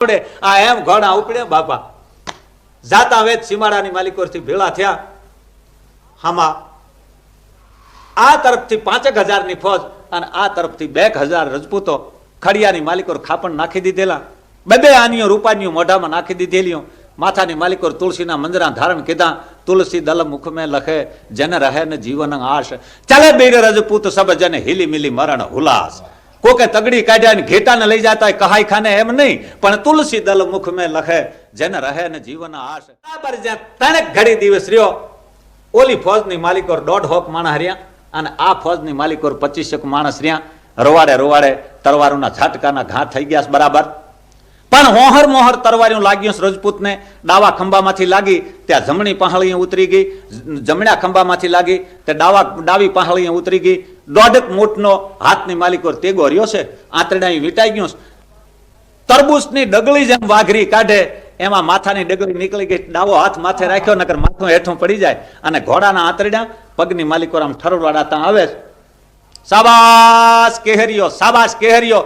આવડે આ એમ ઘણા ઉપડે. બાપા, જાતા વેદ સીમાડાની માલિકોથી ભેળા થયા. હામાં આ તરફથી પાંચેક હજારની ફોજ અને આ તરફથી બે હજાર રજપૂતો ખડિયાની માલિકો ખાપણ નાખી દીધેલા. બબે આનીઓ રૂપાનીઓ મોઢામાં નાખી દીધેલીઓ. માથાની માલિકો તુલસીના મંજરા ધારણ કીધા. તુલસી દલ મુખમે લખે, જન રહે ને જીવન આશ. ચાલે બીર રજપૂત સબ જન હિલી મિલી મરણ હુલાસ. કોકે તગડી કાઢ્યા ને ઘેટાને લઈ જતા કહાય ખાને એમ નહીં, પણ તુલસી દલ મુખ મેં લખે, જેને રહે ને જીવન આશ. બરાબર જ્યાં ત્રણેક ઘડી દિવસ રહ્યો, ઓલી ફોજની માલિકો દોઢ હોક માણસ રહ્યા અને આ ફોજની માલિકો પચીસેક માણસ રહ્યા, રવાડે રવાડે તરવારોના ઝાટકાના ઘા થઈ ગયા બરાબર? પણ હોહર મોહર તરવારીઓ લાગ્યું રજપૂતને, ડાવા ખંભામાંથી લાગી, ત્યાં જમણી પહાળીએ ઉતરી ગઈ જમણ્યા જમણા ખંભામાંથી લાગી, તે ડાવા, ડાવી પહાળીએ ઉતરી ગઈ દોઢક મૂઠનો હાથની માલિકો તેગો રહ્યો છે આંતરડા વીંટાઈ ગયું તરબૂચની ડગલી જેમ વાઘરી કાઢે, એમાં માથાની ડગલી નીકળી ગઈ, ડાવો હાથ માથે રાખ્યો, નકર માથું હેઠું પડી જાય. અને ઘોડાના આંતરડા પગની માલિકો આમ ઠરવાડાતા આવે સાબાસ કેહરિયો સાબાસ કેહરિયો.